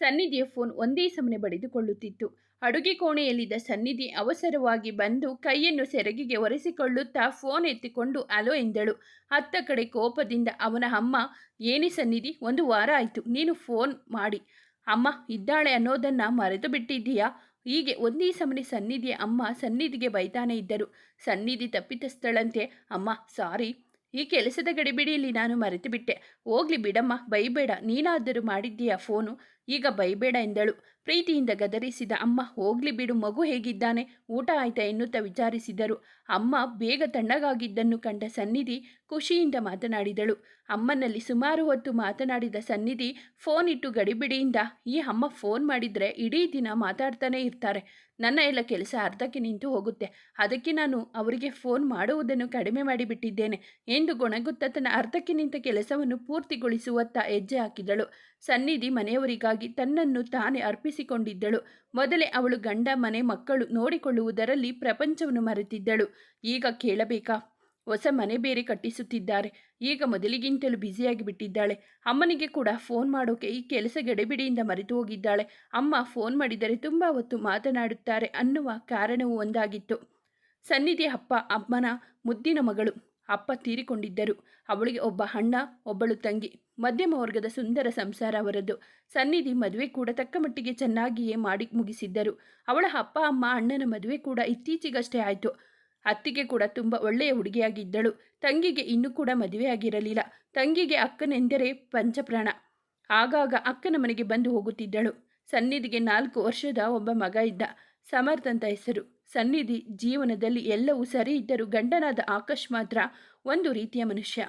ಸನ್ನಿಧಿಯ phone ಒಂದೇ ಸಮನೆ ಬಡಿದುಕೊಳ್ಳುತ್ತಿತ್ತು. ಅಡುಗೆ ಕೋಣೆಯಲ್ಲಿದ್ದ ಸನ್ನಿಧಿ ಅವಸರವಾಗಿ ಬಂದು ಕೈಯನ್ನು ಸೆರಗಿಗೆ ಒರೆಸಿಕೊಳ್ಳುತ್ತಾ ಫೋನ್ ಎತ್ತಿಕೊಂಡು ಅಲೋ ಎಂದಳು. ಅತ್ತ ಕಡೆ ಕೋಪದಿಂದ ಅವನ ಅಮ್ಮ, ಏನೇ ಸನ್ನಿಧಿ, ಒಂದು ವಾರ ಆಯಿತು, ನೀನು ಫೋನ್ ಮಾಡಿ. ಅಮ್ಮ, ಇದ್ದಾಳೆ ಅನ್ನೋದನ್ನು ಮರೆತು ಬಿಟ್ಟಿದ್ದೀಯಾ ಹೀಗೆ ಒಂದೇ ಸಮನೆ ಸನ್ನಿಧಿಯ ಅಮ್ಮ ಸನ್ನಿಧಿಗೆ ಬೈತಾನೆ ಇದ್ದರು. ಸನ್ನಿಧಿ ತಪ್ಪಿತಸ್ಥಳಂತೆ, ಅಮ್ಮ, ಸಾರಿ, ಈ ಕೆಲಸದ ಗಡಿಬಿಡಿಯಲ್ಲಿ ನಾನು ಮರೆತು ಬಿಟ್ಟೆ ಹೋಗ್ಲಿ ಬಿಡಮ್ಮ, ಬೈಬೇಡ, ನೀನಾದರೂ ಮಾಡಿದ್ದೀಯಾ ಫೋನು? ಈಗ ಬೈಬೇಡ ಎಂದಳು. ಪ್ರೀತಿಯಿಂದ ಗದರಿಸಿದ ಅಮ್ಮ, ಹೋಗ್ಲಿ ಬಿಡು, ಮಗು ಹೇಗಿದ್ದಾನೆ? ಊಟ ಆಯ್ತಾ ಎನ್ನುತ್ತಾ ವಿಚಾರಿಸಿದರು. ಅಮ್ಮ ಬೇಗ ತಣ್ಣಗಾಗಿದ್ದನ್ನು ಕಂಡ ಸನ್ನಿಧಿ ಖುಷಿಯಿಂದ ಮಾತನಾಡಿದಳು. ಅಮ್ಮನಲ್ಲಿ ಸುಮಾರು ಹೊತ್ತು ಮಾತನಾಡಿದ ಸನ್ನಿಧಿ, ಫೋನ್ ಇಟ್ಟು ಗಡಿಬಿಡಿಯಿಂದ ಈ ಅಮ್ಮ ಫೋನ್ ಮಾಡಿದರೆ ಇಡೀ ದಿನ ಮಾತಾಡ್ತಾನೆ ಇರ್ತಾರೆ. ನನ್ನ ಎಲ್ಲ ಕೆಲಸ ಅರ್ಧಕ್ಕೆ ನಿಂತು ಹೋಗುತ್ತೆ. ಅದಕ್ಕೆ ನಾನು ಅವರಿಗೆ ಫೋನ್ ಮಾಡುವುದನ್ನು ಕಡಿಮೆ ಮಾಡಿಬಿಟ್ಟಿದ್ದೇನೆ ಎಂದು ಗೊಣಗುತ್ತ ತನ್ನ ಅರ್ಧಕ್ಕೆ ನಿಂತ ಕೆಲಸವನ್ನು ಪೂರ್ತಿಗೊಳಿಸುವತ್ತ ಹೆಜ್ಜೆ ಹಾಕಿದಳು. ಸನ್ನಿಧಿ ಮನೆಯವರಿಗಾಗಿ ತನ್ನನ್ನು ತಾನೇ ಅರ್ಪಿಸಿಕೊಂಡಿದ್ದಳು. ಮೊದಲೇ ಅವಳು ಗಂಡ, ಮನೆ, ಮಕ್ಕಳು ನೋಡಿಕೊಳ್ಳುವುದರಲ್ಲಿ ಪ್ರಪಂಚವನ್ನು ಮರೆತಿದ್ದಳು. ಈಗ ಕೇಳಬೇಕಾ? ಹೊಸ ಮನೆ ಬೇರೆ ಕಟ್ಟಿಸುತ್ತಿದ್ದಾರೆ. ಈಗ ಮೊದಲಿಗಿಂತಲೂ ಬ್ಯುಸಿಯಾಗಿ ಬಿಟ್ಟಿದ್ದಾಳೆ. ಅಮ್ಮನಿಗೆ ಕೂಡ ಫೋನ್ ಮಾಡೋಕೆ ಈ ಕೆಲಸ ಗಡಿಬಿಡಿಯಿಂದ ಮರೆತು ಹೋಗಿದ್ದಾಳೆ. ಅಮ್ಮ ಫೋನ್ ಮಾಡಿದರೆ ತುಂಬ ಹೊತ್ತು ಮಾತನಾಡುತ್ತಾರೆ ಅನ್ನುವ ಕಾರಣವೂ ಒಂದಾಗಿತ್ತು. ಸನ್ನಿಧಿ ಅಪ್ಪ, ಅಮ್ಮನ ಮುದ್ದಿನ ಮಗಳು. ಅಪ್ಪ ತೀರಿಕೊಂಡಿದ್ದರು. ಅವಳಿಗೆ ಒಬ್ಬ ಅಣ್ಣ, ಒಬ್ಬಳು ತಂಗಿ, ಮಧ್ಯಮ ವರ್ಗದ ಸುಂದರ ಸಂಸಾರ ಅವರದ್ದು ಸನ್ನಿಧಿ ಮದುವೆ ಕೂಡ ತಕ್ಕ ಮಟ್ಟಿಗೆ ಚೆನ್ನಾಗಿಯೇ ಮಾಡಿ ಮುಗಿಸಿದ್ದರು. ಅವಳ ಅಪ್ಪ, ಅಮ್ಮ, ಅಣ್ಣನ ಮದುವೆ ಕೂಡ ಇತ್ತೀಚೆಗಷ್ಟೇ ಆಯಿತು. ಅತ್ತಿಗೆ ಕೂಡ ತುಂಬ ಒಳ್ಳೆಯ ಹುಡುಗಿಯಾಗಿದ್ದಳು. ತಂಗಿಗೆ ಇನ್ನೂ ಕೂಡ ಮದುವೆಯಾಗಿರಲಿಲ್ಲ. ತಂಗಿಗೆ ಅಕ್ಕನೆಂದರೆ ಪಂಚಪ್ರಾಣ. ಆಗಾಗ ಅಕ್ಕನ ಮನೆಗೆ ಬಂದು ಹೋಗುತ್ತಿದ್ದಳು. ಸನ್ನಿಧಿಗೆ ನಾಲ್ಕು ವರ್ಷದ ಒಬ್ಬ ಮಗ ಇದ್ದ ಸಮರ್ಥ್ ಅಂತ ಹೆಸರು. ಸನ್ನಿಧಿ ಜೀವನದಲ್ಲಿ ಎಲ್ಲವೂ ಸರಿ ಇದ್ದರೂ ಗಂಡನಾದ ಆಕಾಶ್ ಮಾತ್ರ ಒಂದು ರೀತಿಯ ಮನುಷ್ಯ.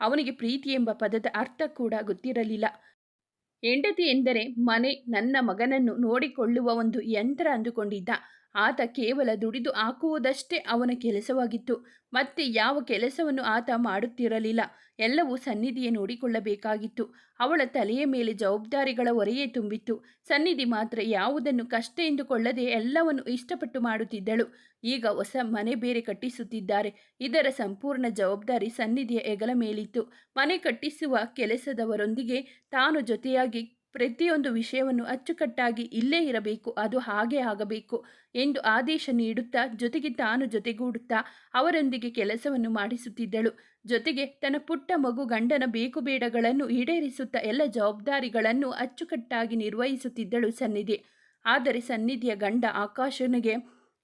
ಅವನಿಗೆ ಪ್ರೀತಿ ಎಂಬ ಪದದ ಅರ್ಥ ಕೂಡ ಗೊತ್ತಿರಲಿಲ್ಲ. ಹೆಂಡತಿ ಎಂದರೆ ಮನೆ, ನನ್ನ ಮಗನನ್ನು ನೋಡಿಕೊಳ್ಳುವ ಒಂದು ಯಂತ್ರ ಅಂದುಕೊಂಡಿದ್ದ. ಆತ ಕೇವಲ ದುಡಿದು ಹಾಕುವುದಷ್ಟೇ ಅವನ ಕೆಲಸವಾಗಿತ್ತು. ಮತ್ತೆ ಯಾವ ಕೆಲಸವನ್ನು ಆತ ಮಾಡುತ್ತಿರಲಿಲ್ಲ. ಎಲ್ಲವೂ ಸನ್ನಿಧಿಯೇ ನೋಡಿಕೊಳ್ಳಬೇಕಾಗಿತ್ತು. ಅವಳ ತಲೆಯ ಮೇಲೆ ಜವಾಬ್ದಾರಿಗಳ ಹೊರೆಯೇ ತುಂಬಿತ್ತು. ಸನ್ನಿಧಿ ಮಾತ್ರ ಯಾವುದನ್ನು ಕಷ್ಟ ಎಂದುಕೊಳ್ಳದೆ ಎಲ್ಲವನ್ನು ಇಷ್ಟಪಟ್ಟು ಮಾಡುತ್ತಿದ್ದಳು. ಈಗ ಹೊಸ ಮನೆ ಬೇರೆ ಕಟ್ಟಿಸುತ್ತಿದ್ದಾರೆ. ಇದರ ಸಂಪೂರ್ಣ ಜವಾಬ್ದಾರಿ ಸನ್ನಿಧಿಯ ಹೆಗಲ ಮೇಲಿತ್ತು. ಮನೆ ಕಟ್ಟಿಸುವ ಕೆಲಸದವರೊಂದಿಗೆ ತಾನು ಜೊತೆಯಾಗಿ ಪ್ರತಿಯೊಂದು ವಿಷಯವನ್ನು ಅಚ್ಚುಕಟ್ಟಾಗಿ ಇಲ್ಲೇ ಇರಬೇಕು, ಅದು ಹಾಗೆ ಆಗಬೇಕು ಎಂದು ಆದೇಶ ನೀಡುತ್ತಾ, ಜೊತೆಗೆ ತಾನು ಜೊತೆಗೂಡುತ್ತಾ ಅವರೊಂದಿಗೆ ಕೆಲಸವನ್ನು ಮಾಡಿಸುತ್ತಿದ್ದಳು. ಜೊತೆಗೆ ತನ್ನ ಪುಟ್ಟ ಮಗು ಗಂಡನ ಬೇಕು ಬೇಡಗಳನ್ನು ಈಡೇರಿಸುತ್ತಾ ಎಲ್ಲ ಜವಾಬ್ದಾರಿಗಳನ್ನು ಅಚ್ಚುಕಟ್ಟಾಗಿ ನಿರ್ವಹಿಸುತ್ತಿದ್ದಳು ಸನ್ನಿಧಿ. ಆದರೆ ಸನ್ನಿಧಿಯ ಗಂಡ ಆಕಾಶನಿಗೆ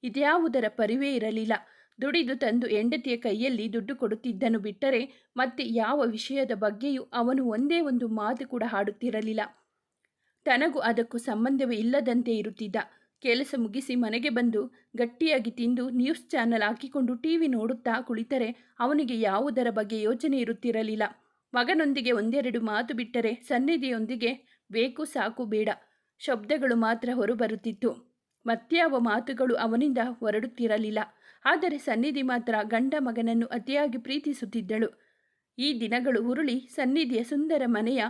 ಇದ್ಯಾವುದರ ಪರಿವೇ ಇರಲಿಲ್ಲ. ದುಡಿದು ತಂದು ಹೆಂಡತಿಯ ಕೈಯಲ್ಲಿ ದುಡ್ಡು ಕೊಡುತ್ತಿದ್ದನು ಬಿಟ್ಟರೆ ಮತ್ತೆ ಯಾವ ವಿಷಯದ ಬಗ್ಗೆಯೂ ಅವನು ಒಂದೇ ಒಂದು ಮಾತು ಕೂಡ ಹಾಡುತ್ತಿರಲಿಲ್ಲ. ತನಗೂ ಅದಕ್ಕೂ ಸಂಬಂಧವೇ ಇಲ್ಲದಂತೆ ಇರುತ್ತಿದ್ದ. ಕೆಲಸ ಮುಗಿಸಿ ಮನೆಗೆ ಬಂದು ಗಟ್ಟಿಯಾಗಿ ತಿಂದು ನ್ಯೂಸ್ ಚಾನೆಲ್ ಹಾಕಿಕೊಂಡು ಟಿವಿ ನೋಡುತ್ತಾ ಕುಳಿತರೆ ಅವನಿಗೆ ಯಾವುದರ ಬಗ್ಗೆ ಯೋಚನೆ ಇರುತ್ತಿರಲಿಲ್ಲ. ಮಗನೊಂದಿಗೆ ಒಂದೆರಡು ಮಾತು ಬಿಟ್ಟರೆ ಸನ್ನಿಧಿಯೊಂದಿಗೆ, ಬೇಕು ಸಾಕು ಬೇಡ ಶಬ್ದಗಳು ಮಾತ್ರ ಹೊರಬರುತ್ತಿತ್ತು. ಮತ್ಯಾವ ಮಾತುಗಳು ಅವನಿಂದ ಹೊರಡುತ್ತಿರಲಿಲ್ಲ. ಆದರೆ ಸನ್ನಿಧಿ ಮಾತ್ರ ಗಂಡ ಮಗನನ್ನು ಅತಿಯಾಗಿ ಪ್ರೀತಿಸುತ್ತಿದ್ದಳು. ಈ ದಿನಗಳು ಉರುಳಿ ಸನ್ನಿಧಿಯ ಸುಂದರ ಮನೆಯ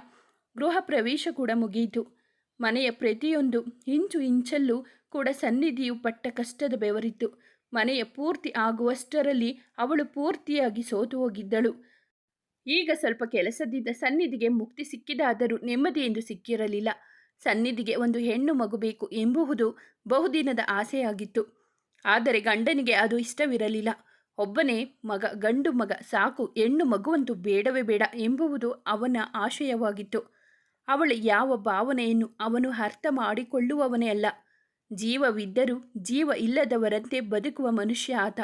ಗೃಹ ಪ್ರವೇಶ ಕೂಡ ಮುಗಿಯಿತು. ಮನೆಯ ಪ್ರತಿಯೊಂದು ಇಂಚು ಇಂಚಲ್ಲೂ ಕೂಡ ಸನ್ನಿಧಿಯು ಪಟ್ಟ ಕಷ್ಟದ ಬೆವರಿತ್ತು. ಮನೆಯ ಪೂರ್ತಿ ಆಗುವಷ್ಟರಲ್ಲಿ ಅವಳು ಪೂರ್ತಿಯಾಗಿ ಸೋತು ಹೋಗಿದ್ದಳು. ಈಗ ಸ್ವಲ್ಪ ಕೆಲಸದಿಂದ ಸನ್ನಿಧಿಗೆ ಮುಕ್ತಿ ಸಿಕ್ಕಿದಾದರೂ ನೆಮ್ಮದಿ ಎಂದು ಸಿಕ್ಕಿರಲಿಲ್ಲ. ಸನ್ನಿಧಿಗೆ ಒಂದು ಹೆಣ್ಣು ಮಗು ಬೇಕು ಎಂಬುವುದು ಬಹುದಿನದ ಆಸೆಯಾಗಿತ್ತು. ಆದರೆ ಗಂಡನಿಗೆ ಅದು ಇಷ್ಟವಿರಲಿಲ್ಲ. ಒಬ್ಬನೇ ಮಗ, ಗಂಡು ಮಗ ಸಾಕು, ಹೆಣ್ಣು ಮಗುವಂತೂ ಬೇಡವೇ ಬೇಡ ಎಂಬುವುದು ಅವನ ಆಶಯವಾಗಿತ್ತು. ಅವಳ ಯಾವ ಭಾವನೆಯನ್ನು ಅವನು ಅರ್ಥ ಮಾಡಿಕೊಳ್ಳುವವನೇ ಅಲ್ಲ. ಜೀವವಿದ್ದರೂ ಜೀವ ಇಲ್ಲದವರಂತೆ ಬದುಕುವ ಮನುಷ್ಯ ಆತ.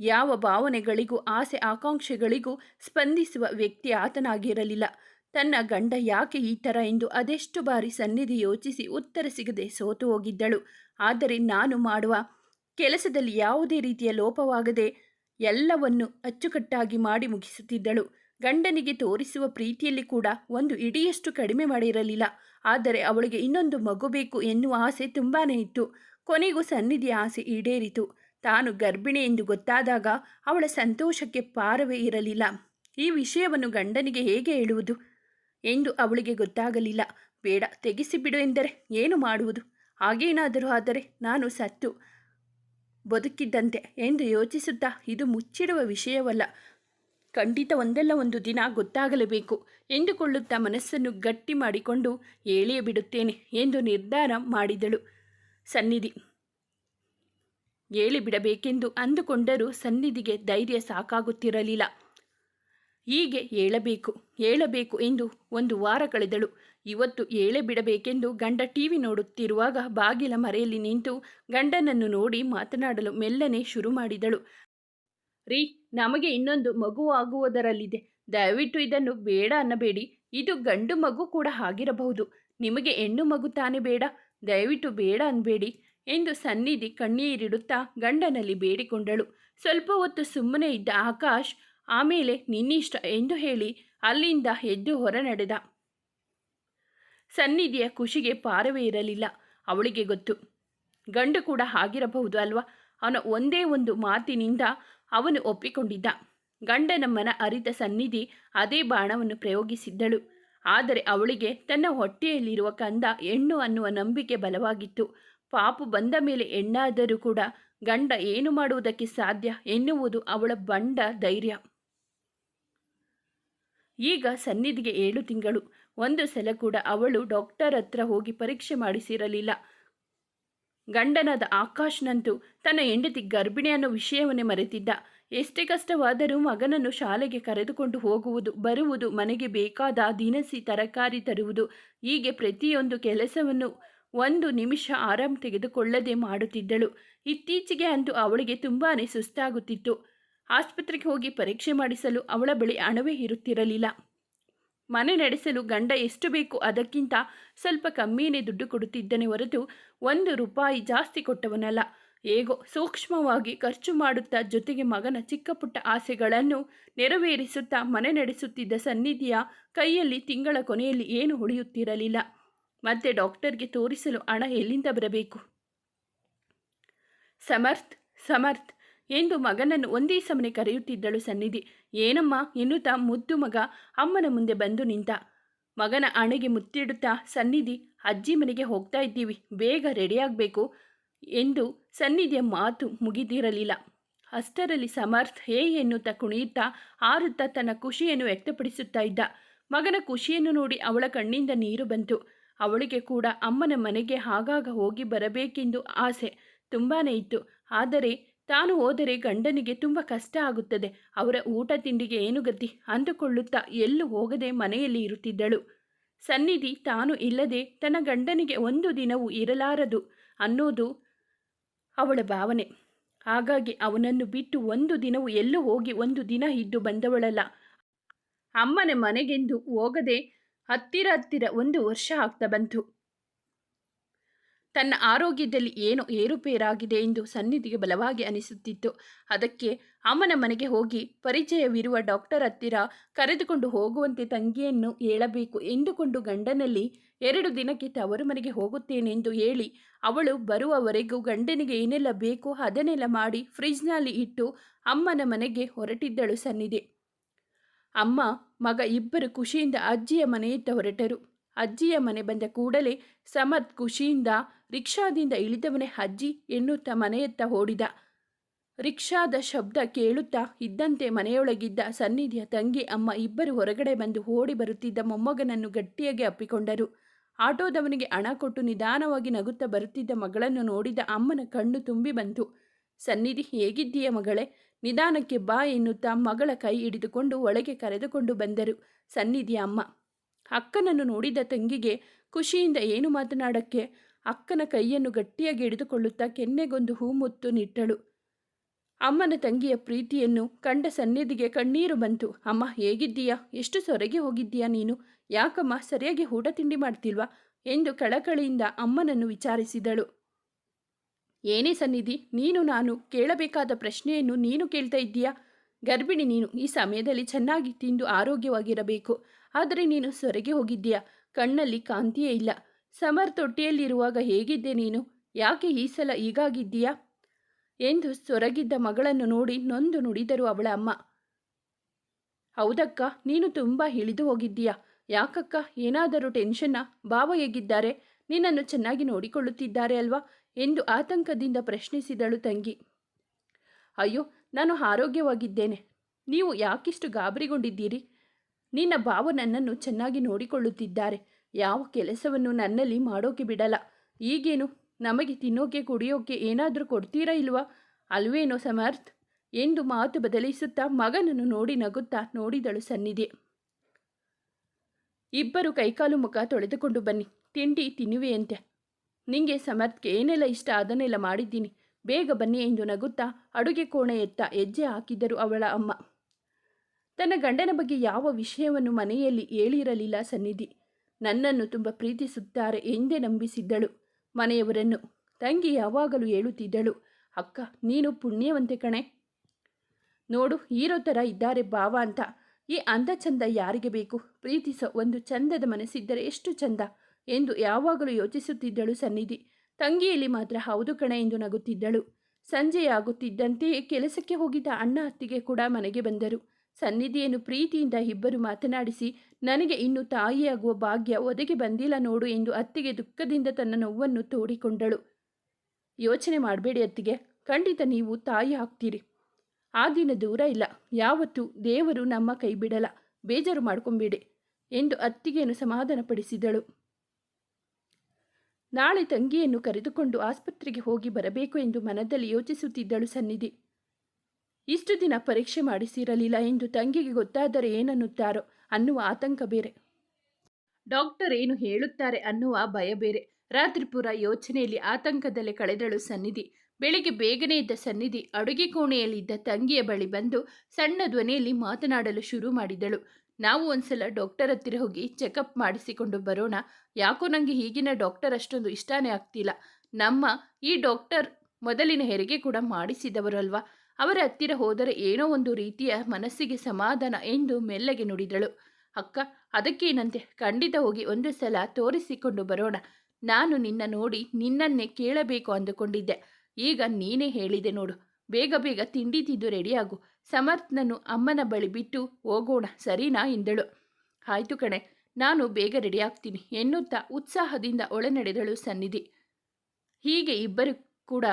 ಯಾವ ಭಾವನೆಗಳಿಗೂ ಆಸೆ ಆಕಾಂಕ್ಷೆಗಳಿಗೂ ಸ್ಪಂದಿಸುವ ವ್ಯಕ್ತಿ ಆತನಾಗಿರಲಿಲ್ಲ. ತನ್ನ ಗಂಡ ಯಾಕೆ ಈ ಥರ ಎಂದು ಅದೆಷ್ಟು ಬಾರಿ ಸನ್ನಿಧಿ ಯೋಚಿಸಿ ಉತ್ತರ ಸಿಗದೆ ಸೋತು ಹೋಗಿದ್ದಳು. ಆದರೆ ನಾನು ಮಾಡುವ ಕೆಲಸದಲ್ಲಿ ಯಾವುದೇ ರೀತಿಯ ಲೋಪವಾಗದೆ ಎಲ್ಲವನ್ನು ಅಚ್ಚುಕಟ್ಟಾಗಿ ಮಾಡಿ ಮುಗಿಸುತ್ತಿದ್ದಳು. ಗಂಡನಿಗೆ ತೋರಿಸುವ ಪ್ರೀತಿಯಲ್ಲಿ ಕೂಡ ಒಂದು ಇಡಿಯಷ್ಟು ಕಡಿಮೆ ಮಾಡಿರಲಿಲ್ಲ. ಆದರೆ ಅವಳಿಗೆ ಇನ್ನೊಂದು ಮಗು ಬೇಕು ಎನ್ನುವ ಆಸೆ ತುಂಬಾ ಇತ್ತು. ಕೊನೆಗೂ ಸನ್ನಿಧಿಯ ಆಸೆ ಈಡೇರಿತು. ತಾನು ಗರ್ಭಿಣಿ ಎಂದು ಗೊತ್ತಾದಾಗ ಅವಳ ಸಂತೋಷಕ್ಕೆ ಪಾರವೇ ಇರಲಿಲ್ಲ. ಈ ವಿಷಯವನ್ನು ಗಂಡನಿಗೆ ಹೇಗೆ ಹೇಳುವುದು? ಎಂದು ಅವಳಿಗೆ ಗೊತ್ತಾಗಲಿಲ್ಲ. ಬೇಡ, ತೆಗೆಸಿಬಿಡು ಎಂದರೆ ಏನು ಮಾಡುವುದು? ಹಾಗೇನಾದರೂ ಆದರೆ ನಾನು ಸತ್ತು ಬದುಕಿದ್ದಂತೆ ಎಂದು ಯೋಚಿಸುತ್ತಾ ಇದು ಮುಚ್ಚಿಡುವ ವಿಷಯವಲ್ಲ. ಖಂಡಿತ ಒಂದಲ್ಲ ಒಂದು ದಿನ ಗೊತ್ತಾಗಲೇಬೇಕು ಎಂದುಕೊಳ್ಳುತ್ತಾ ಮನಸ್ಸನ್ನು ಗಟ್ಟಿ ಮಾಡಿಕೊಂಡು ಹೇಳಿಯೇ ಬಿಡುತ್ತೇನೆ ಎಂದು ನಿರ್ಧಾರ ಮಾಡಿದಳು. ಸನ್ನಿಧಿ. ಹೇಳಿ ಬಿಡಬೇಕೆಂದು ಅಂದುಕೊಂಡರೂ ಸನ್ನಿಧಿಗೆ ಧೈರ್ಯ ಸಾಕಾಗುತ್ತಿರಲಿಲ್ಲ. ಹೀಗೆ ಹೇಳಬೇಕು ಹೇಳಬೇಕು ಎಂದು ಒಂದು ವಾರ ಕಳೆದಳು. ಇವತ್ತು ಏಳೆ ಬಿಡಬೇಕೆಂದು ಗಂಡ ಟಿವಿ ನೋಡುತ್ತಿರುವಾಗ ಬಾಗಿಲ ಮರೆಯಲ್ಲಿ ನಿಂತು ಗಂಡನನ್ನು ನೋಡಿ ಮಾತನಾಡಲು ಮೆಲ್ಲನೆ ಶುರು ಮಾಡಿದಳು. ರೀ, ನಮಗೆ ಇನ್ನೊಂದು ಮಗು ಆಗುವುದರಲ್ಲಿದೆ. ದಯವಿಟ್ಟು ಇದನ್ನು ಬೇಡ ಅನ್ನಬೇಡಿ. ಇದು ಗಂಡು ಮಗು ಕೂಡ ಆಗಿರಬಹುದು ನಿಮಗೆ ಹೆಣ್ಣು ಮಗು ತಾನೇ ಬೇಡ. ದಯವಿಟ್ಟು ಬೇಡ ಅನ್ಬೇಡಿ ಎಂದು ಸನ್ನಿಧಿ ಕಣ್ಣೀರಿಡುತ್ತಾ ಗಂಡನಲ್ಲಿ ಬೇಡಿಕೊಂಡಳು. ಸ್ವಲ್ಪ ಹೊತ್ತು ಸುಮ್ಮನೆ ಇದ್ದ ಆಕಾಶ್ ಆಮೇಲೆ ನಿನ್ನಿಷ್ಟ ಎಂದು ಹೇಳಿ ಅಲ್ಲಿಂದ ಎದ್ದು ಹೊರ ನಡೆದ ಸನ್ನಿಧಿಯ ಖುಷಿಗೆ ಪಾರವೇ ಇರಲಿಲ್ಲ. ಅವಳಿಗೆ ಗೊತ್ತು. ಗಂಡು ಕೂಡ ಆಗಿರಬಹುದು ಅಲ್ವಾ? ಅವನ ಒಂದೇ ಒಂದು ಮಾತಿನಿಂದ ಅವನು ಒಪ್ಪಿಕೊಂಡಿದ್ದ. ಗಂಡನ ಮನ ಅರಿತ ಸನ್ನಿಧಿ ಅದೇ ಬಾಣವನ್ನು ಪ್ರಯೋಗಿಸಿದ್ದಳು. ಆದರೆ ಅವಳಿಗೆ ತನ್ನ ಹೊಟ್ಟೆಯಲ್ಲಿರುವ ಕಂದ ಹೆಣ್ಣು ಅನ್ನುವ ನಂಬಿಕೆ ಬಲವಾಗಿತ್ತು. ಪಾಪು ಬಂದ ಮೇಲೆ ಹೆಣ್ಣಾದರೂ ಕೂಡ ಗಂಡ ಏನು ಮಾಡುವುದಕ್ಕೆ ಸಾಧ್ಯ ಎನ್ನುವುದು ಅವಳ ಬಂಡ ಧೈರ್ಯ. ಈಗ ಸನ್ನಿಧಿಗೆ ಏಳು ತಿಂಗಳು. ಒಂದು ಸಲ ಕೂಡ ಅವಳು ಡಾಕ್ಟರ್ ಹತ್ರ ಹೋಗಿ ಪರೀಕ್ಷೆ ಮಾಡಿಸಿರಲಿಲ್ಲ. ಗಂಡನಾದ ಆಕಾಶ್ನಂತೂ ತನ್ನ ಹೆಂಡತಿ ಗರ್ಭಿಣಿ ಅನ್ನೋ ವಿಷಯವನ್ನೇ ಮರೆತಿದ್ದ. ಎಷ್ಟೇ ಕಷ್ಟವಾದರೂ ಮಗನನ್ನು ಶಾಲೆಗೆ ಕರೆದುಕೊಂಡು ಹೋಗುವುದು, ಬರುವುದು, ಮನೆಗೆ ಬೇಕಾದ ದಿನಸಿ ತರಕಾರಿ ತರುವುದು, ಹೀಗೆ ಪ್ರತಿಯೊಂದು ಕೆಲಸವನ್ನು ಒಂದು ನಿಮಿಷ ಆರಾಮ್ ತೆಗೆದುಕೊಳ್ಳದೆ ಮಾಡುತ್ತಿದ್ದಳು. ಇತ್ತೀಚೆಗೆ ಅಂತೂ ಅವಳಿಗೆ ತುಂಬಾ ಸುಸ್ತಾಗುತ್ತಿತ್ತು. ಆಸ್ಪತ್ರೆಗೆ ಹೋಗಿ ಪರೀಕ್ಷೆ ಮಾಡಿಸಲು ಅವಳ ಬಳಿ ಹಣವೇ ಇರುತ್ತಿರಲಿಲ್ಲ. ಮನೆ ನಡೆಸಲು ಗಂಡ ಎಷ್ಟು ಬೇಕು ಅದಕ್ಕಿಂತ ಸ್ವಲ್ಪ ಕಮ್ಮಿಯೇ ದುಡ್ಡು ಕೊಡುತ್ತಿದ್ದನೇ ಹೊರತು ಒಂದು ರೂಪಾಯಿ ಜಾಸ್ತಿ ಕೊಟ್ಟವನಲ್ಲ. ಹೇಗೋ ಸೂಕ್ಷ್ಮವಾಗಿ ಖರ್ಚು ಮಾಡುತ್ತಾ ಜೊತೆಗೆ ಮಗನ ಚಿಕ್ಕ ಪುಟ್ಟ ಆಸೆಗಳನ್ನು ನೆರವೇರಿಸುತ್ತಾ ಮನೆ ನಡೆಸುತ್ತಿದ್ದ ಸನ್ನಿಧಿಯ ಕೈಯಲ್ಲಿ ತಿಂಗಳ ಕೊನೆಯಲ್ಲಿ ಏನು ಉಳಿಯುತ್ತಿರಲಿಲ್ಲ. ಮತ್ತೆ ಡಾಕ್ಟರ್ಗೆ ತೋರಿಸಲು ಹಣ ಎಲ್ಲಿಂದ ಬರಬೇಕು? ಸಮರ್ಥ್ ಸಮರ್ಥ್ ಎಂದು ಮಗನನ್ನು ಒಂದೇ ಸಮನೆ ಕರೆಯುತ್ತಿದ್ದಳು ಸನ್ನಿಧಿ. ಏನಮ್ಮ ಎನ್ನುತ್ತಾ ಮುದ್ದು ಮಗ ಅಮ್ಮನ ಮುಂದೆ ಬಂದು ನಿಂತ. ಮಗನ ಅಣೆಗೆ ಮುತ್ತಿಡುತ್ತಾ, ಸನ್ನಿಧಿ, ಅಜ್ಜಿ ಮನೆಗೆ ಹೋಗ್ತಾ ಇದ್ದೀವಿ, ಬೇಗ ರೆಡಿಯಾಗಬೇಕು ಎಂದು ಸನ್ನಿಧಿಯ ಮಾತು ಮುಗಿದಿರಲಿಲ್ಲ. ಅಷ್ಟರಲ್ಲಿ ಸಮರ್ಥ್ ಹೇ ಎನ್ನುತ್ತಾ ಕುಣಿಯುತ್ತಾ ಆರುತ್ತಾ ತನ್ನ ಖುಷಿಯನ್ನು ವ್ಯಕ್ತಪಡಿಸುತ್ತಾ ಇದ್ದ. ಮಗನ ಖುಷಿಯನ್ನು ನೋಡಿ ಅವಳ ಕಣ್ಣಿಂದ ನೀರು ಬಂತು. ಅವಳಿಗೆ ಕೂಡ ಅಮ್ಮನ ಮನೆಗೆ ಆಗಾಗ ಹೋಗಿ ಬರಬೇಕೆಂದು ಆಸೆ ತುಂಬಾ ಇತ್ತು. ಆದರೆ ತಾನು ಹೋದರೆ ಗಂಡನಿಗೆ ತುಂಬ ಕಷ್ಟ ಆಗುತ್ತದೆ. ಅವರ ಊಟ ತಿಂಡಿಗೆ ಏನು ಗತಿ? ಅಂದುಕೊಳ್ಳುತ್ತಾ ಎಲ್ಲೂ ಹೋಗದೆ ಮನೆಯಲ್ಲಿ ಇರುತ್ತಿದ್ದಳು. ಸನ್ನಿಧಿ ತಾನು ಇಲ್ಲದೆ ತನ್ನ ಗಂಡನಿಗೆ ಒಂದು ದಿನವೂ ಇರಲಾರದು ಅನ್ನೋದು ಅವಳ ಭಾವನೆ. ಹಾಗಾಗಿ ಅವನನ್ನು ಬಿಟ್ಟು ಒಂದು ದಿನವೂ ಎಲ್ಲೂ ಹೋಗಿ ಒಂದು ದಿನ ಇದ್ದು ಬಂದವಳಲ್ಲ. ಅಮ್ಮನ ಮನೆಗೆಂದು ಹೋಗದೆ ಹತ್ತಿರ ಹತ್ತಿರ ಒಂದು ವರ್ಷ ಆಗ್ತಾ ಬಂತು. ತನ್ನ ಆರೋಗ್ಯದಲ್ಲಿ ಏನು ಏರುಪೇರಾಗಿದೆ ಎಂದು ಸನ್ನಿಧಿಗೆ ಬಲವಾಗಿ ಅನಿಸುತ್ತಿತ್ತು. ಅದಕ್ಕೆ ಅಮ್ಮನ ಮನೆಗೆ ಹೋಗಿ ಪರಿಚಯವಿರುವ ಡಾಕ್ಟರ್ ಹತ್ತಿರ ಕರೆದುಕೊಂಡು ಹೋಗುವಂತೆ ತಂಗಿಯನ್ನು ಹೇಳಬೇಕು ಎಂದುಕೊಂಡು ಗಂಡನಲ್ಲಿ ಎರಡು ದಿನಕ್ಕೆ ತವರು ಮನೆಗೆ ಹೋಗುತ್ತೇನೆಂದು ಹೇಳಿ ಅವಳು ಬರುವವರೆಗೂ ಗಂಡನಿಗೆ ಏನೆಲ್ಲ ಬೇಕೋ ಅದನ್ನೆಲ್ಲ ಮಾಡಿ ಫ್ರಿಜ್ನಲ್ಲಿ ಇಟ್ಟು ಅಮ್ಮನ ಮನೆಗೆ ಹೊರಟಿದ್ದಳು ಸನ್ನಿಧಿ. ಅಮ್ಮ, ಮಗ ಇಬ್ಬರು ಖುಷಿಯಿಂದ ಅಜ್ಜಿಯ ಮನೆಯತ್ತ ಹೊರಟರು. ಅಜ್ಜಿಯ ಮನೆ ಬಂದ ಕೂಡಲೇ ಸಮದ್ ಖುಷಿಯಿಂದ ರಿಕ್ಷಾದಿಂದ ಇಳಿದವನೇ ಅಜ್ಜಿ ಎನ್ನುತ್ತಾ ಮನೆಯತ್ತ ಓಡಿದ. ರಿಕ್ಷಾದ ಶಬ್ದ ಕೇಳುತ್ತಾ ಇದ್ದಂತೆ ಮನೆಯೊಳಗಿದ್ದ ಸನ್ನಿಧಿಯ ತಂಗಿ, ಅಮ್ಮ ಇಬ್ಬರು ಹೊರಗಡೆ ಬಂದು ಓಡಿ ಬರುತ್ತಿದ್ದ ಮೊಮ್ಮಗನನ್ನು ಗಟ್ಟಿಯಾಗಿ ಅಪ್ಪಿಕೊಂಡರು. ಆಟೋದವನಿಗೆ ಹಣ ಕೊಟ್ಟು ನಿಧಾನವಾಗಿ ನಗುತ್ತಾ ಬರುತ್ತಿದ್ದ ಮಗಳನ್ನು ನೋಡಿದ ಅಮ್ಮನ ಕಣ್ಣು ತುಂಬಿ ಬಂತು. ಸನ್ನಿಧಿ, ಹೇಗಿದ್ದೀಯ ಮಗಳೇ? ನಿಧಾನಕ್ಕೆ ಬಾ ಎನ್ನುತ್ತಾ ಮಗಳ ಕೈ ಹಿಡಿದುಕೊಂಡು ಒಳಗೆ ಕರೆದುಕೊಂಡು ಬಂದರು ಸನ್ನಿಧಿಯ ಅಮ್ಮ. ಅಕ್ಕನನ್ನು ನೋಡಿದ ತಂಗಿಗೆ ಖುಷಿಯಿಂದ ಏನು ಮಾತನಾಡಕ್ಕೆ? ಅಕ್ಕನ ಕೈಯನ್ನು ಗಟ್ಟಿಯಾಗಿ ಹಿಡಿದುಕೊಳ್ಳುತ್ತಾ ಕೆನ್ನೆಗೊಂದು ಹೂ ಮುತ್ತು ನಿಟ್ಟಳು. ಅಮ್ಮನ ತಂಗಿಯ ಪ್ರೀತಿಯನ್ನು ಕಂಡ ಸನ್ನಿಧಿಗೆ ಕಣ್ಣೀರು ಬಂತು. ಅಮ್ಮ, ಹೇಗಿದ್ದೀಯಾ? ಎಷ್ಟು ಸೊರಗಿ ಹೋಗಿದ್ದೀಯಾ ನೀನು? ಯಾಕಮ್ಮ, ಸರಿಯಾಗಿ ಊಟ ತಿಂಡಿ ಮಾಡ್ತಿಲ್ವಾ? ಎಂದು ಕಳಕಳಿಯಿಂದ ಅಮ್ಮನನ್ನು ವಿಚಾರಿಸಿದಳು. ಏನೇ ಸನ್ನಿಧಿ, ನೀನು ನಾನು ಕೇಳಬೇಕಾದ ಪ್ರಶ್ನೆಯನ್ನು ನೀನು ಕೇಳ್ತಾ ಇದ್ದೀಯಾ? ಗರ್ಭಿಣಿ ನೀನು, ಈ ಸಮಯದಲ್ಲಿ ಚೆನ್ನಾಗಿ ತಿಂದು ಆರೋಗ್ಯವಾಗಿರಬೇಕು. ಆದರೆ ನೀನು ಸೊರೆಗೆ ಹೋಗಿದ್ದೀಯಾ? ಕಣ್ಣಲ್ಲಿ ಕಾಂತಿಯೇ ಇಲ್ಲ. ಸಮರ್ ತೊಟ್ಟಿಯಲ್ಲಿರುವಾಗ ಹೇಗಿದ್ದೆ ನೀನು? ಯಾಕೆ ಈ ಸಲ ಹೀಗಾಗಿದ್ದೀಯಾ? ಎಂದು ಸೊರಗಿದ್ದ ಮಗಳನ್ನು ನೋಡಿ ನೊಂದು ನುಡಿದರು ಅವಳ ಅಮ್ಮ. ಹೌದಕ್ಕ, ನೀನು ತುಂಬ ಇಳಿದು ಹೋಗಿದ್ದೀಯಾ? ಯಾಕಕ್ಕ, ಏನಾದರೂ ಟೆನ್ಷನ್ನ? ಭಾವ ಹೇಗಿದ್ದಾರೆ? ನಿನ್ನನ್ನು ಚೆನ್ನಾಗಿ ನೋಡಿಕೊಳ್ಳುತ್ತಿದ್ದಾರೆ ಅಲ್ವಾ? ಎಂದು ಆತಂಕದಿಂದ ಪ್ರಶ್ನಿಸಿದಳು ತಂಗಿ. ಅಯ್ಯೋ, ನಾನು ಆರೋಗ್ಯವಾಗಿದ್ದೇನೆ. ನೀವು ಯಾಕಿಷ್ಟು ಗಾಬರಿಗೊಂಡಿದ್ದೀರಿ? ನಿನ್ನ ಭಾವ ನನ್ನನ್ನು ಚೆನ್ನಾಗಿ ನೋಡಿಕೊಳ್ಳುತ್ತಿದ್ದಾರೆ. ಯಾವ ಕೆಲಸವನ್ನು ನನ್ನಲ್ಲಿ ಮಾಡೋಕೆ ಬಿಡಲ್ಲ. ಈಗೇನು? ನಮಗೆ ತಿನ್ನೋಕೆ, ಕುಡಿಯೋಕೆ ಏನಾದರೂ ಕೊಡ್ತೀರಾ ಇಲ್ವಾ? ಅಲ್ವೇನೋ ಸಮರ್ಥ್? ಎಂದು ಮಾತು ಬದಲಿಸುತ್ತಾ ಮಗನನ್ನು ನೋಡಿ ನಗುತ್ತಾ ನೋಡಿದಳು ಸನ್ನಿಧಿ. ಇಬ್ಬರು ಕೈಕಾಲು ಮುಖ ತೊಳೆದುಕೊಂಡು ಬನ್ನಿ. ತಿಂಡಿ ತಿನ್ನುವೆಯಂತೆ. ನಿಂಗೆ ಸಮರ್ಥ್ಗೆ ಏನೆಲ್ಲ ಇಷ್ಟ ಅದನ್ನೆಲ್ಲ ಮಾಡಿದ್ದೀನಿ. ಬೇಗ ಬನ್ನಿ ಎಂದು ನಗುತ್ತಾ ಅಡುಗೆ ಕೋಣೆಯತ್ತ ಹೆಜ್ಜೆ ಹಾಕಿದರು ಅವಳ ಅಮ್ಮ. ತನ್ನ ಗಂಡನ ಬಗ್ಗೆ ಯಾವ ವಿಷಯವನ್ನು ಮನೆಯಲ್ಲಿ ಹೇಳಿರಲಿಲ್ಲ ಸನ್ನಿಧಿ. ನನ್ನನ್ನು ತುಂಬ ಪ್ರೀತಿಸುತ್ತಾರೆ ಎಂದೇ ನಂಬಿಸಿದ್ದಳು. ಮನೆಯವರನ್ನು ತಂಗಿ ಯಾವಾಗಲೂ ಹೇಳುತ್ತಿದ್ದಳು, ಅಕ್ಕ, ನೀನು ಪುಣ್ಯವಂತೆ ಕಣೆ. ನೋಡು, ಹೀರೋ ಥರ ಇದ್ದಾರೆ ಭಾವ ಅಂತ. ಈ ಅಂದ ಚಂದ ಯಾರಿಗೆ ಬೇಕು? ಪ್ರೀತಿಸೋ ಒಂದು ಚಂದದ ಮನಸ್ಸಿದ್ದರೆ ಎಷ್ಟು ಚಂದ? ಎಂದು ಯಾವಾಗಲೂ ಯೋಚಿಸುತ್ತಿದ್ದಳು ಸನ್ನಿಧಿ. ತಂಗಿಯಲ್ಲಿ ಮಾತ್ರ ಹೌದು ಕಣೆ ಎಂದು ನಗುತ್ತಿದ್ದಳು. ಸಂಜೆಯಾಗುತ್ತಿದ್ದಂತೆಯೇ ಕೆಲಸಕ್ಕೆ ಹೋಗಿದ್ದ ಅಣ್ಣ ಅತ್ತಿಗೆ ಕೂಡ ಮನೆಗೆ ಬಂದರು. ಸನ್ನಿಧಿಯನ್ನು ಪ್ರೀತಿಯಿಂದ ಇಬ್ಬರು ಮಾತನಾಡಿಸಿ, ನನಗೆ ಇನ್ನು ತಾಯಿಯಾಗುವ ಭಾಗ್ಯ ಒದಗಿ ಬಂದಿಲ್ಲ ನೋಡು ಎಂದು ಅತ್ತಿಗೆ ದುಃಖದಿಂದ ತನ್ನ ನೋವನ್ನು ತೋಡಿಕೊಂಡಳು. ಯೋಚನೆ ಮಾಡಬೇಡಿ ಅತ್ತಿಗೆ, ಖಂಡಿತ ನೀವು ತಾಯಿ ಹಾಕ್ತೀರಿ ಆ ದಿನ ದೂರ ಇಲ್ಲ. ಯಾವತ್ತೂ ದೇವರು ನಮ್ಮ ಕೈ ಬಿಡಲ್ಲ. ಬೇಜಾರು ಮಾಡ್ಕೊಂಬೇಡಿ ಎಂದು ಅತ್ತಿಗೆಯನ್ನು ಸಮಾಧಾನಪಡಿಸಿದಳು. ನಾಳೆ ತಂಗಿಯನ್ನು ಕರೆದುಕೊಂಡು ಆಸ್ಪತ್ರೆಗೆ ಹೋಗಿ ಬರಬೇಕು ಎಂದು ಮನದಲ್ಲಿ ಯೋಚಿಸುತ್ತಿದ್ದಳು ಸನ್ನಿಧಿ. ಇಷ್ಟು ದಿನ ಪರೀಕ್ಷೆ ಮಾಡಿಸಿರಲಿಲ್ಲ ಎಂದು ತಂಗಿಗೆ ಗೊತ್ತಾದರೆ ಏನನ್ನುತ್ತಾರೋ ಅನ್ನುವ ಆತಂಕ ಬೇರೆ. ಡಾಕ್ಟರ್ ಏನು ಹೇಳುತ್ತಾರೆ ಅನ್ನುವ ಭಯ ಬೇರೆ. ರಾತ್ರಿಪುರ ಯೋಚನೆಯಲ್ಲಿ ಆತಂಕದಲ್ಲೇ ಕಳೆದಳು ಸನ್ನಿಧಿ. ಬೆಳಿಗ್ಗೆ ಬೇಗನೆ ಇದ್ದ ಸನ್ನಿಧಿ ಅಡುಗೆ ಕೋಣೆಯಲ್ಲಿದ್ದ ತಂಗಿಯ ಬಳಿ ಬಂದು ಸಣ್ಣ ಧ್ವನಿಯಲ್ಲಿ ಮಾತನಾಡಲು ಶುರು ಮಾಡಿದಳು. ನಾವು ಒಂದ್ಸಲ ಡಾಕ್ಟರ್ ಹತ್ತಿರ ಹೋಗಿ ಚೆಕಪ್ ಮಾಡಿಸಿಕೊಂಡು ಬರೋಣ. ಯಾಕೋ ನನಗೆ ಈಗಿನ ಡಾಕ್ಟರ್ ಅಷ್ಟೊಂದು ಇಷ್ಟನೇ ಆಗ್ತಿಲ್ಲ. ನಮ್ಮ ಈ ಡಾಕ್ಟರ್ ಮೊದಲಿನ ಹೆರಿಗೆ ಕೂಡ ಮಾಡಿಸಿದವರಲ್ವಾ? ಅವರ ಹತ್ತಿರ ಹೋದರೆ ಏನೋ ಒಂದು ರೀತಿಯ ಮನಸ್ಸಿಗೆ ಸಮಾಧಾನ ಎಂದು ಮೆಲ್ಲಗೆ ನುಡಿದಳು. ಅಕ್ಕ, ಅದಕ್ಕೇನಂತೆ? ಖಂಡಿತ ಹೋಗಿ ಒಂದು ಸಲ ತೋರಿಸಿಕೊಂಡು ಬರೋಣ. ನಾನು ನಿನ್ನ ನೋಡಿ ನಿನ್ನನ್ನೇ ಕೇಳಬೇಕು ಅಂದುಕೊಂಡಿದ್ದೆ. ಈಗ ನೀನೇ ಹೇಳಿದೆ ನೋಡು. ಬೇಗ ಬೇಗ ತಿಂಡಿ ತಿಂದು ರೆಡಿಯಾಗು. ಸಮರ್ಥನನ್ನು ಅಮ್ಮನ ಬಳಿ ಬಿಟ್ಟು ಹೋಗೋಣ, ಸರಿನಾ? ಎಂದಳು. ಆಯ್ತು ಕಣೆ, ನಾನು ಬೇಗ ರೆಡಿ ಆಗ್ತೀನಿ ಎನ್ನುತ್ತಾ ಉತ್ಸಾಹದಿಂದ ಒಳನಡೆದಳು ಸನ್ನಿಧಿ. ಹೀಗೆ ಇಬ್ಬರು ಕೂಡ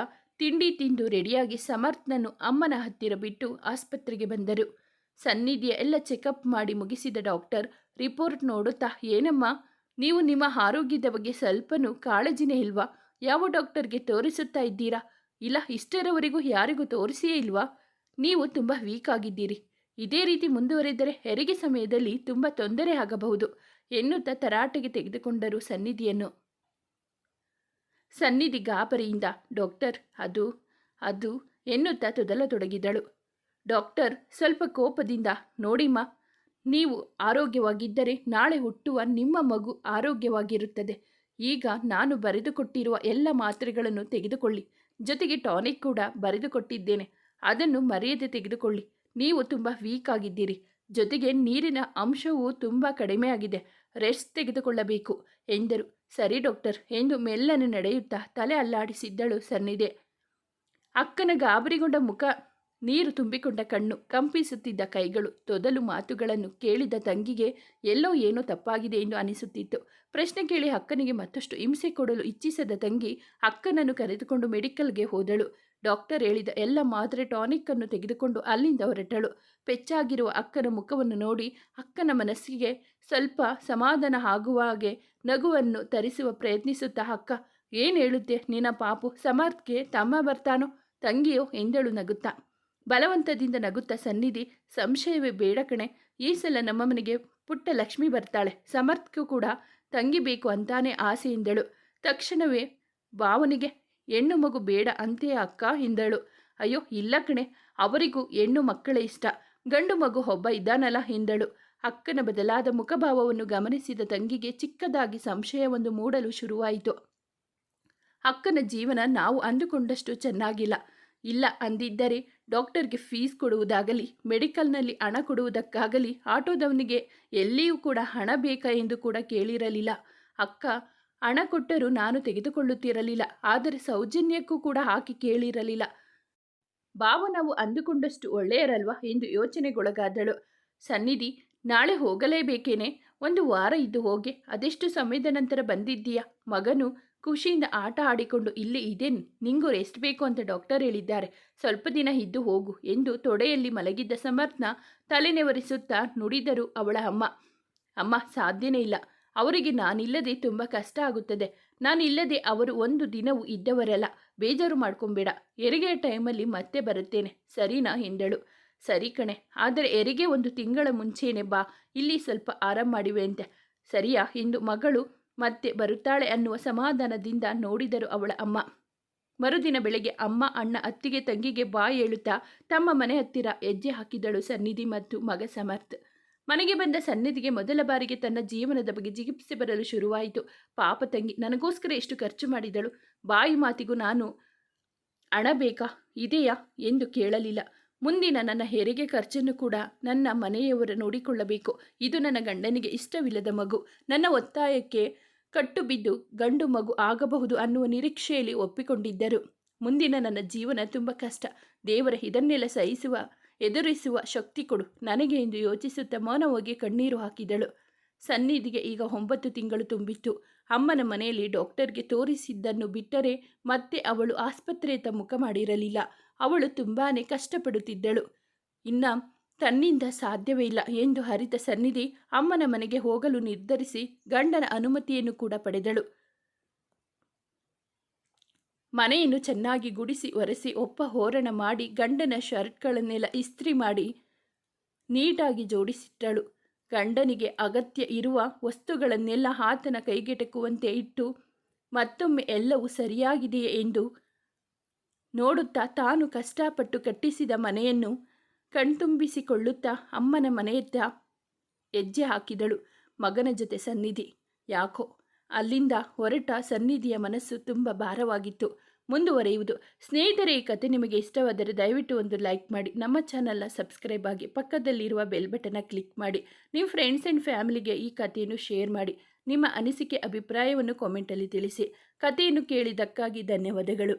ತಿಂಡಿ ತಿಂದು ರೆಡಿಯಾಗಿ ಸಮರ್ಥನನ್ನು ಅಮ್ಮನ ಹತ್ತಿರ ಬಿಟ್ಟು ಆಸ್ಪತ್ರೆಗೆ ಬಂದರು. ಸನ್ನಿಧಿಯ ಎಲ್ಲ ಚೆಕಪ್ ಮಾಡಿ ಮುಗಿಸಿದ ಡಾಕ್ಟರ್, ರಿಪೋರ್ಟ್ ನೋಡುತ್ತಾ? ಏನಮ್ಮ? ನೀವು ನಿಮ್ಮ ಆರೋಗ್ಯದ ಬಗ್ಗೆ ಸ್ವಲ್ಪನೂ ಕಾಳಜಿನೇ ಇಲ್ವಾ? ಯಾವ ಡಾಕ್ಟರ್ಗೆ ತೋರಿಸುತ್ತಾ ಇದ್ದೀರಾ? ಇಲ್ಲ, ಇಷ್ಟರವರೆಗೂ ಯಾರಿಗೂ ತೋರಿಸಿಯೇ ಇಲ್ವಾ? ನೀವು ತುಂಬ ವೀಕ್ ಆಗಿದ್ದೀರಿ. ಇದೇ ರೀತಿ ಮುಂದುವರೆದರೆ ಹೆರಿಗೆ ಸಮಯದಲ್ಲಿ ತುಂಬ ತೊಂದರೆ ಆಗಬಹುದು ಎನ್ನುತ್ತಾ ತರಾಟೆಗೆ ತೆಗೆದುಕೊಂಡರು ಸನ್ನಿಧಿಯನ್ನು. ಸನ್ನಿಧಿ ಗಾಬರಿಯಿಂದ ಡಾಕ್ಟರ್ ಅದು ಅದು ಎನ್ನುತ್ತಾ ತೊದಲತೊಡಗಿದಳು. ಡಾಕ್ಟರ್ ಸ್ವಲ್ಪ ಕೋಪದಿಂದ, ನೋಡಿಮ್ಮ, ನೀವು ಆರೋಗ್ಯವಾಗಿದ್ದರೆ ನಾಳೆ ಹುಟ್ಟುವ ನಿಮ್ಮ ಮಗು ಆರೋಗ್ಯವಾಗಿರುತ್ತದೆ. ಈಗ ನಾನು ಬರೆದುಕೊಟ್ಟಿರುವ ಎಲ್ಲ ಮಾತ್ರೆಗಳನ್ನು ತೆಗೆದುಕೊಳ್ಳಿ. ಜೊತೆಗೆ ಟಾನಿಕ್ ಕೂಡ ಬರೆದುಕೊಟ್ಟಿದ್ದೇನೆ. ಅದನ್ನು ಮರೆಯದೆ ತೆಗೆದುಕೊಳ್ಳಿ. ನೀವು ತುಂಬ ವೀಕ್ ಆಗಿದ್ದೀರಿ. ಜೊತೆಗೆ ನೀರಿನ ಅಂಶವೂ ತುಂಬ ಕಡಿಮೆಯಾಗಿದೆ. ರೆಸ್ಟ್ ತೆಗೆದುಕೊಳ್ಳಬೇಕು ಎಂದರು. ಸರಿ ಡಾಕ್ಟರ್ ಎಂದು ಮೆಲ್ಲನೆ ನಡೆಯುತ್ತಾ ತಲೆ ಅಲ್ಲಾಡಿಸಿದ್ದಳು ಸನ್ನಿದೆ ಅಕ್ಕನ ಗಾಬರಿಗೊಂಡ ಮುಖ, ನೀರು ತುಂಬಿಕೊಂಡ ಕಣ್ಣು, ಕಂಪಿಸುತ್ತಿದ್ದ ಕೈಗಳು, ತೊದಲು ಮಾತುಗಳನ್ನು ಕೇಳಿದ ತಂಗಿಗೆ ಎಲ್ಲೋ ಏನೋ ತಪ್ಪಾಗಿದೆ ಎಂದು ಅನಿಸುತ್ತಿತ್ತು. ಪ್ರಶ್ನೆ ಕೇಳಿ ಅಕ್ಕನಿಗೆ ಮತ್ತಷ್ಟು ಹಿಂಸೆ ಕೊಡಲು ಇಚ್ಛಿಸದ ತಂಗಿ ಅಕ್ಕನನ್ನು ಕರೆದುಕೊಂಡು ಮೆಡಿಕಲ್ಗೆ ಹೋದಳು. ಡಾಕ್ಟರ್ ಹೇಳಿದ ಎಲ್ಲ ಮಾತ್ರೆ ಟಾನಿಕ್ ಅನ್ನು ತೆಗೆದುಕೊಂಡು ಅಲ್ಲಿಂದ ಹೊರಟಳು. ಪೆಚ್ಚಾಗಿರುವ ಅಕ್ಕನ ಮುಖವನ್ನು ನೋಡಿ ಅಕ್ಕನ ಮನಸ್ಸಿಗೆ ಸ್ವಲ್ಪ ಸಮಾಧಾನ ಆಗುವ ಹಾಗೆ ನಗುವನ್ನು ತರಿಸುವ ಪ್ರಯತ್ನಿಸುತ್ತಾ, ಅಕ್ಕ, ಏನು ಹೇಳುತ್ತೆ? ನಿನ್ನ ಪಾಪು ಸಮರ್ಥ್ಗೆ ತಮ್ಮ ಬರ್ತಾನೋ? ತಂಗಿಯೋ ಎಂದಳು ನಗುತ್ತಾ. ಬಲವಂತದಿಂದ ನಗುತ್ತಾ, ಸನ್ನಿಧಿ, ಸಂಶಯವೇ ಬೇಡ ಕಣೆ. ಈ ಸಲ ನಮ್ಮ ಮನೆಗೆ ಪುಟ್ಟ ಲಕ್ಷ್ಮಿ ಬರ್ತಾಳೆ. ಸಮರ್ಥ್ಗೂ ಕೂಡ ತಂಗಿ ಬೇಕು ಅಂತಾನೆ ಆಸೆಯಿಂದಳು ತಕ್ಷಣವೇ ಭಾವನಿಗೆ, ಹೆಣ್ಣು ಮಗು ಬೇಡ ಅಂತೆ ಅಕ್ಕ ಎಂದಳು. ಅಯ್ಯೋ, ಇಲ್ಲ ಕಣೆ. ಅವರಿಗೂ ಹೆಣ್ಣು ಮಕ್ಕಳೇ ಇಷ್ಟ. ಗಂಡು ಮಗು ಒಬ್ಬ ಇದ್ದಾನಲ್ಲ ಎಂದಳು. ಅಕ್ಕನ ಬದಲಾದ ಮುಖಭಾವವನ್ನು ಗಮನಿಸಿದ ತಂಗಿಗೆ ಚಿಕ್ಕದಾಗಿ ಸಂಶಯವೊಂದು ಮೂಡಲು ಶುರುವಾಯಿತು. ಅಕ್ಕನ ಜೀವನ ನಾವು ಅಂದುಕೊಂಡಷ್ಟು ಚೆನ್ನಾಗಿಲ್ಲ. ಇಲ್ಲ ಅಂದಿದ್ದರೆ ಡಾಕ್ಟರ್ಗೆ ಫೀಸ್ ಕೊಡುವುದಾಗಲಿ, ಮೆಡಿಕಲ್ನಲ್ಲಿ ಹಣ ಕೊಡುವುದಕ್ಕಾಗಲಿ ಆಟೋದವನಿಗೆ ಎಲ್ಲಿಯೂ ಕೂಡ ಹಣ ಬೇಕಾ ಎಂದು ಕೂಡ ಕೇಳಿರಲಿಲ್ಲ. ಅಕ್ಕ, ಹಣ ಕೊಟ್ಟರೂ ನಾನು ತೆಗೆದುಕೊಳ್ಳುತ್ತಿರಲಿಲ್ಲ, ಆದರೆ ಸೌಜನ್ಯಕ್ಕೂ ಕೂಡ ಹಾಕಿ ಕೇಳಿರಲಿಲ್ಲ. ಭಾವ ನಾವು ಅಂದುಕೊಂಡಷ್ಟು ಒಳ್ಳೆಯರಲ್ವಾ ಎಂದು ಯೋಚನೆಗೊಳಗಾದಳು. ಸನ್ನಿಧಿ ನಾಳೆ ಹೋಗಲೇಬೇಕೇನೆ? ಒಂದು ವಾರ ಇದ್ದು ಹೋಗಿ. ಅದೆಷ್ಟು ಸಮಯದ ನಂತರ ಬಂದಿದ್ದೀಯ? ಮಗನು ಖುಷಿಯಿಂದ ಆಟ ಆಡಿಕೊಂಡು ಇಲ್ಲಿ ಇದೆ ನಿಂಗೂ ರೆಸ್ಟ್ ಬೇಕು ಅಂತ ಡಾಕ್ಟರ್ ಹೇಳಿದ್ದಾರೆ. ಸ್ವಲ್ಪ ದಿನ ಇದ್ದು ಹೋಗು ಎಂದು ತೊಡೆಯಲ್ಲಿ ಮಲಗಿದ್ದ ಸಮರ್ಥನ ತಲೆನೆವರಿಸುತ್ತಾ ನುಡಿದರು ಅವಳ ಅಮ್ಮ. ಅಮ್ಮ, ಸಾಧ್ಯನೇ ಇಲ್ಲ. ಅವರಿಗೆ ನಾನಿಲ್ಲದೆ ತುಂಬ ಕಷ್ಟ ಆಗುತ್ತದೆ. ನಾನಿಲ್ಲದೆ ಅವರು ಒಂದು ದಿನವೂ ಇದ್ದವರಲ್ಲ. ಬೇಜಾರು ಮಾಡ್ಕೊಂಬೇಡ. ಹೆರಿಗೆಯ ಟೈಮಲ್ಲಿ ಮತ್ತೆ ಬರುತ್ತೇನೆ. ಸರಿನಾ ಎಂದಳು. ಸರಿ ಕಣೆ, ಆದರೆ ಎರಿಗೆ ಒಂದು ತಿಂಗಳ ಮುಂಚೆನೆ ಬಾ, ಇಲ್ಲಿ ಸ್ವಲ್ಪ ಆರಾಮ ಮಾಡಿವೆ ಅಂತ. ಸರಿಯಾ? ಇಂದು ಮಗಳು ಮತ್ತೆ ಬರುತ್ತಾಳೆ ಅನ್ನುವ ಸಮಾಧಾನದಿಂದ ನೋಡಿದರು ಅವಳ ಅಮ್ಮ. ಮರುದಿನ ಬೆಳಗ್ಗೆ ಅಮ್ಮ, ಅಣ್ಣ ಅತ್ತಿಗೆ ತಂಗಿಗೆ ಬಾಯಿ ಹೇಳುತ್ತಾ ತಮ್ಮ ಮನೆ ಹತ್ತಿರ ಹೆಜ್ಜೆ ಹಾಕಿದಳು ಸನ್ನಿಧಿ ಮತ್ತು ಮಗ ಸಮರ್ಥ್. ಮನೆಗೆ ಬಂದ ಸನ್ನಿಧಿಗೆ ಮೊದಲ ಬಾರಿಗೆ ತನ್ನ ಜೀವನದ ಬಗ್ಗೆ ಜಿಗುಪ್ಸೆ ಬರಲು ಶುರುವಾಯಿತು. ಪಾಪ ತಂಗಿ, ನನಗೋಸ್ಕರ ಎಷ್ಟು ಖರ್ಚು ಮಾಡಿದಳು. ಬಾಯಿ ಮಾತಿಗೂ ನಾನು ಹಣ ಬೇಕಾ ಇದೆಯಾ? ಎಂದು ಕೇಳಲಿಲ್ಲ. ಮುಂದಿನ ನನ್ನ ಹೆರಿಗೆ ಖರ್ಚನ್ನು ಕೂಡ ನನ್ನ ಮನೆಯವರು ನೋಡಿಕೊಳ್ಳಬೇಕು. ಇದು ನನ್ನ ಗಂಡನಿಗೆ ಇಷ್ಟವಿಲ್ಲದ ಮಗು. ನನ್ನ ಒತ್ತಾಯಕ್ಕೆ ಕಟ್ಟು ಬಿದ್ದು ಗಂಡು ಮಗು ಆಗಬಹುದು ಅನ್ನುವ ನಿರೀಕ್ಷೆಯಲ್ಲಿ ಒಪ್ಪಿಕೊಂಡಿದ್ದರು. ಮುಂದಿನ ನನ್ನ ಜೀವನ ತುಂಬ ಕಷ್ಟ. ದೇವರ ಇದನ್ನೆಲ್ಲ ಸಹಿಸುವ, ಎದುರಿಸುವ ಶಕ್ತಿ ಕೊಡು. ನನಗೆ ಎಂದು ಯೋಚಿಸುತ್ತಾ ಮೌನವಾಗಿ ಕಣ್ಣೀರು ಹಾಕಿದಳು. ಸನ್ನಿಧಿಗೆ ಈಗ ಒಂಬತ್ತು ತಿಂಗಳು ತುಂಬಿತ್ತು. ಅಮ್ಮನ ಮನೆಯಲ್ಲಿ ಡಾಕ್ಟರ್ಗೆ ತೋರಿಸಿದ್ದನ್ನು ಬಿಟ್ಟರೆ ಮತ್ತೆ ಅವಳು ಆಸ್ಪತ್ರೆಯತ್ತ ಮುಖ ಮಾಡಿರಲಿಲ್ಲ. ಅವಳು ತುಂಬಾ ಕಷ್ಟಪಡುತ್ತಿದ್ದಳು. ಇನ್ನ ತನ್ನಿಂದ ಸಾಧ್ಯವೇ ಇಲ್ಲ ಎಂದು ಹರಿತ ಸನ್ನಿಧಿ ಅಮ್ಮನ ಮನೆಗೆ ಹೋಗಲು ನಿರ್ಧರಿಸಿ ಗಂಡನ ಅನುಮತಿಯನ್ನು ಕೂಡ ಪಡೆದಳು. ಮನೆಯನ್ನು ಚೆನ್ನಾಗಿ ಗುಡಿಸಿ ಒರೆಸಿ ಒಪ್ಪ ಹೋರಣ ಮಾಡಿ ಗಂಡನ ಶರ್ಟ್ಗಳನ್ನೆಲ್ಲ ಇಸ್ತ್ರಿ ಮಾಡಿ ನೀಟಾಗಿ ಜೋಡಿಸಿಟ್ಟಳು. ಗಂಡನಿಗೆ ಅಗತ್ಯ ಇರುವ ವಸ್ತುಗಳನ್ನೆಲ್ಲ ಆತನ ಕೈಗೆಟಕುವಂತೆ ಇಟ್ಟು ಮತ್ತೊಮ್ಮೆ ಎಲ್ಲವೂ ಸರಿಯಾಗಿದೆಯೇ ಎಂದು ನೋಡುತ್ತಾ ತಾನು ಕಷ್ಟಪಟ್ಟು ಕಟ್ಟಿಸಿದ ಮನೆಯನ್ನು ಕಣ್ತುಂಬಿಸಿಕೊಳ್ಳುತ್ತಾ ಅಮ್ಮನ ಮನೆಯತ್ತ ಹೆಜ್ಜೆ ಹಾಕಿದಳು ಮಗನ ಜೊತೆ ಸನ್ನಿಧಿ. ಯಾಕೋ, ಅಲ್ಲಿಂದ ಹೊರಟ ಸನ್ನಿಧಿಯ ಮನಸ್ಸು ತುಂಬ ಭಾರವಾಗಿತ್ತು. ಮುಂದುವರೆಯುವುದು. ಸ್ನೇಹಿತರೆ, ಈ ಕತೆ ನಿಮಗೆ ಇಷ್ಟವಾದರೆ ದಯವಿಟ್ಟು ಒಂದು ಲೈಕ್ ಮಾಡಿ. ನಮ್ಮ ಚಾನಲ್ನ ಸಬ್ಸ್ಕ್ರೈಬ್ ಆಗಿ ಪಕ್ಕದಲ್ಲಿರುವ ಬೆಲ್ ಬಟನ್ನ ಕ್ಲಿಕ್ ಮಾಡಿ. ನಿಮ್ಮ ಫ್ರೆಂಡ್ಸ್ ಆ್ಯಂಡ್ ಫ್ಯಾಮಿಲಿಗೆ ಈ ಕಥೆಯನ್ನು ಶೇರ್ ಮಾಡಿ. ನಿಮ್ಮ ಅನಿಸಿಕೆ, ಅಭಿಪ್ರಾಯವನ್ನು ಕಾಮೆಂಟಲ್ಲಿ ತಿಳಿಸಿ. ಕಥೆಯನ್ನು ಕೇಳಿದ್ದಕ್ಕಾಗಿ ಧನ್ಯವಾದಗಳು.